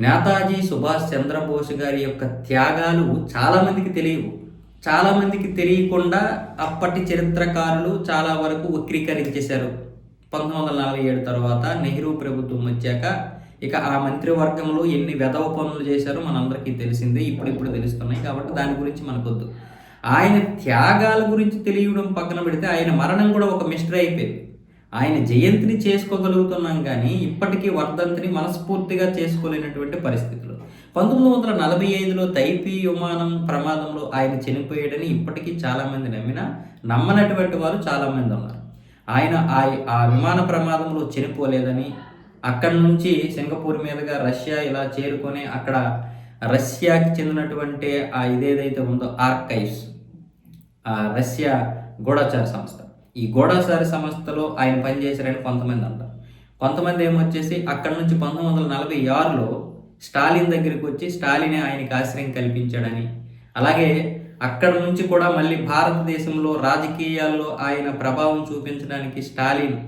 నేతాజీ సుభాష్ చంద్రబోస్ గారి యొక్క త్యాగాలు చాలామందికి తెలియవు. చాలామందికి తెలియకుండా అప్పటి చరిత్రకారులు చాలా వరకు వక్రీకరించేశారు. పంతొమ్మిది వందల నలభై ఏడు తర్వాత నెహ్రూ ప్రభుత్వం వచ్చాక ఇక ఆ మంత్రివర్గంలో ఎన్ని వెధవ పనులు చేశారో మనందరికీ తెలిసిందే. ఇప్పుడు ఇప్పుడు తెలుస్తున్నాయి కాబట్టి దాని గురించి మనకొద్దు. ఆయన త్యాగాల గురించి తెలియడం పక్కన పెడితే ఆయన మరణం కూడా ఒక మిస్టరీ అయిపోయింది. ఆయన జయంతిని చేసుకోగలుగుతున్నాం కానీ ఇప్పటికీ వర్ధంతిని మనస్ఫూర్తిగా చేసుకోలేనటువంటి పరిస్థితులు. పంతొమ్మిది వందల నలభై ఐదులో తైపీ విమానం ప్రమాదంలో ఆయన చనిపోయాడని ఇప్పటికీ చాలామంది నమ్మినా నమ్మనటువంటి వారు చాలామంది ఉన్నారు. ఆయన ఆ ఆ విమాన ప్రమాదంలో చనిపోలేదని అక్కడి నుంచి సింగపూర్ మీదుగా రష్యా ఇలా చేరుకొని అక్కడ రష్యాకి చెందినటువంటి ఆ ఇదేదైతే ఉందో ఆర్కైవ్స్ ఆ రష్యా గూఢచార సంస్థ. ఈ గూఢచార సంస్థలో ఆయన పనిచేశారని కొంతమంది అంటారు. కొంతమంది ఏమొచ్చేసి అక్కడ నుంచి పంతొమ్మిది వందల నలభై ఆరులో స్టాలిన్ దగ్గరికి వచ్చి స్టాలినే ఆయనకి ఆశ్రయం కల్పించాడని అలాగే అక్కడ నుంచి కూడా మళ్ళీ భారతదేశంలో రాజకీయాల్లో ఆయన ప్రభావం చూపించడానికి స్టాలిన్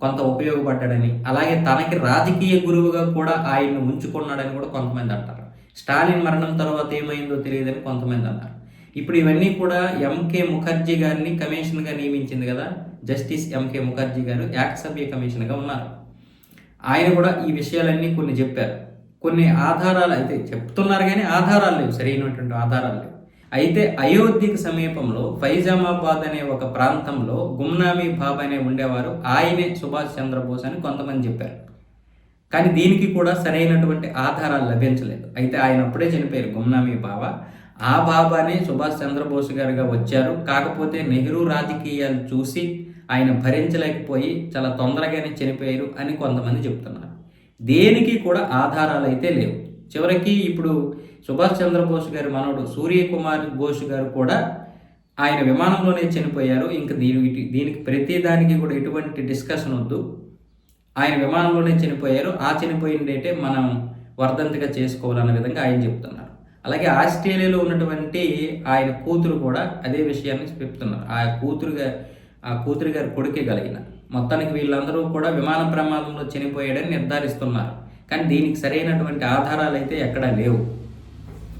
కొంత ఉపయోగపడ్డాడని అలాగే తనకి రాజకీయ గురువుగా కూడా ఆయన్ని ఉంచుకున్నాడని కూడా కొంతమంది అంటారు. స్టాలిన్ మరణం తర్వాత ఏమైందో తెలియదని కొంతమంది అన్నారు ఇప్పుడు ఇవన్నీ కూడా ఎంకే ముఖర్జీ గారిని కమిషన్గా నియమించింది కదా జస్టిస్ ఎంకే ముఖర్జీ గారు ఏకసభ్య కమిషన్గా ఉన్నారు. ఆయన కూడా ఈ విషయాలన్నీ కొన్ని చెప్పారు. కొన్ని ఆధారాలు అయితే చెప్తున్నారు కానీ ఆధారాలు లేవు సరైనటువంటి ఆధారాలు లేవు. అయితే అయోధ్యకు సమీపంలో ఫైజామాబాద్ అనే ఒక ప్రాంతంలో గుమ్నామీ బాబా అనే ఉండేవారు. ఆయనే సుభాష్ చంద్రబోస్ అని కొంతమంది చెప్పారు. కానీ దీనికి కూడా సరైనటువంటి ఆధారాలు లభించలేదు. అయితే ఆయన అప్పుడే చనిపోయారు గుమ్నామీ బాబా. ఆ బాబానే సుభాష్ చంద్రబోస్ గారుగా వచ్చారు. కాకపోతే నెహ్రూ రాజకీయాలు చూసి ఆయన భరించలేకపోయి చాలా తొందరగానే చనిపోయారు అని కొంతమంది చెప్తున్నారు. దేనికి కూడా ఆధారాలు అయితే లేవు. చివరికి ఇప్పుడు సుభాష్ చంద్రబోస్ గారి మనవడు సూర్యకుమార్ బోస్ గారు కూడా ఆయన విమానంలోనే చనిపోయారు. ఇంకా దీనికి దీనికి ప్రతి దానికి కూడా ఎటువంటి డిస్కషన్ వద్దు. ఆయన విమానంలోనే చనిపోయారు. ఆ చనిపోయిన డేటే మనం వర్ధంతిగా చేసుకోవాలన్న విధంగా ఆయన చెప్తున్నారు. అలాగే ఆస్ట్రేలియాలో ఉన్నటువంటి ఆయన కూతురు కూడా అదే విషయాన్ని చెప్తున్నారు. ఆ కూతురుగా ఆ కూతురు గారి కొడుకే కలిగిన మొత్తానికి వీళ్ళందరూ కూడా విమాన ప్రమాదంలో చనిపోయాడని నిర్ధారిస్తున్నారు. కానీ దీనికి సరైనటువంటి ఆధారాలు అయితే ఎక్కడా లేవు.